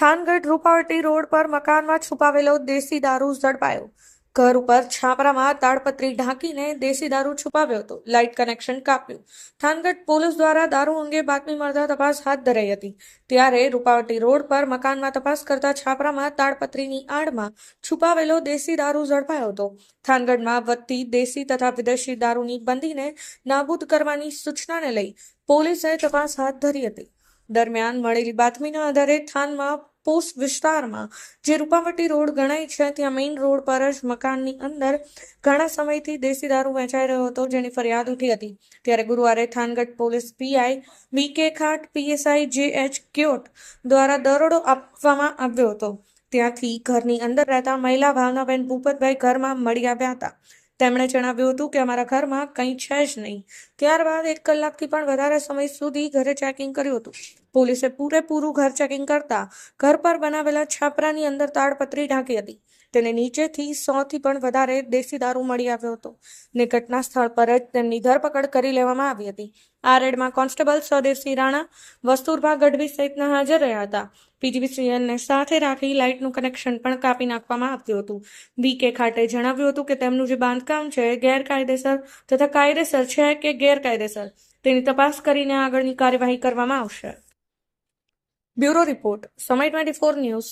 Thangadh Rupavati road પર મકાનમાં છુપાવેલો દેશી દારૂ ઝડપાયો. ઘર ઉપર છાપરામાં તાડપત્રી ઢાંકીને દેશી દારૂ છુપાવ્યો હતો. લાઇટ કનેક્શન કાપ્યું. થાનગઢ પોલીસ દ્વારા દારૂ અંગે બાતમી મળતા તપાસ હાથ ધરાઈ હતી. ત્યારે રૂપાવટી રોડ પર મકાનમાં તપાસ કરતા છાપરામાં તાડપત્રીની આડમાં છુપાવેલો દેશી દારૂ ઝડપાયો હતો. થાનગઢમાં વધતી દેશી તથા વિદેશી દારૂની બંધીને નાબૂદ કરવાની સૂચનાને લઈ પોલીસે તપાસ હાથ ધરી હતી. દરમિયાન મળેલી બાતમીના આધારે થાનમાં પોસ્ટ વિસ્તારમાં, જે રૂપાવટી રોડ ગણાય છે, ત્યાં મેઇન રોડ પર જ મકાનની અંદર ઘણા સમયથી દેશી દારૂ વેચાઈ રહ્યો હતો, જેની ફરિયાદ ઉઠી હતી. ત્યારે ગુરુવારે થાનગઢ પોલીસ પીઆઈ વી કે ખાટ પીએસઆઈ જે એચ ક્યોટ દ્વારા દરોડો આપવામાં આવ્યો હતો. ત્યાંથી ઘરની અંદર રહેતા મહિલા ભાવનાબેન ભૂપતભાઈ ઘરમાં મળી આવ્યા હતા. તેમણે જણાવ્યું હતું કે, અમારા ઘરમાં કંઈ છે જ નહીં. ત્યારબાદ એક કલાકથી પણ વધારે સમય સુધી ઘરે ચેકિંગ કર્યું હતું. પોલીસે પૂરેપૂરું ઘર ચેકિંગ કરતા ઘર પર બનાવેલા છાપરાની અંદર તાડપત્રી ઢાંકી હતી. તેને નીચેથી સોથી પણ વધારે દેશી દારૂ મળી આવ્યો હતો ને ઘટના સ્થળ પર જ તેમની ધરપકડ કરી લેવામાં આવી હતી. આ રેડમાં કોન્સ્ટેબલ સ્વદેશી રાણા વસ્તુરભા ગઢવી સહિતના હાજર રહ્યા હતા. પીજીવીસીએલને સાથે રાખી લાઇટનું કનેક્શન પણ કાપી નાખવામાં આવ્યું હતું. બી કે ખાટે જણાવ્યું હતું કે તેમનું જે બાંધકામ છે ગેરકાયદેસર તથા કાયદેસર છે કે ગેરકાયદેસર તેની તપાસ કરીને આગળની કાર્યવાહી કરવામાં આવશે. Bureau Report, Summit24 News.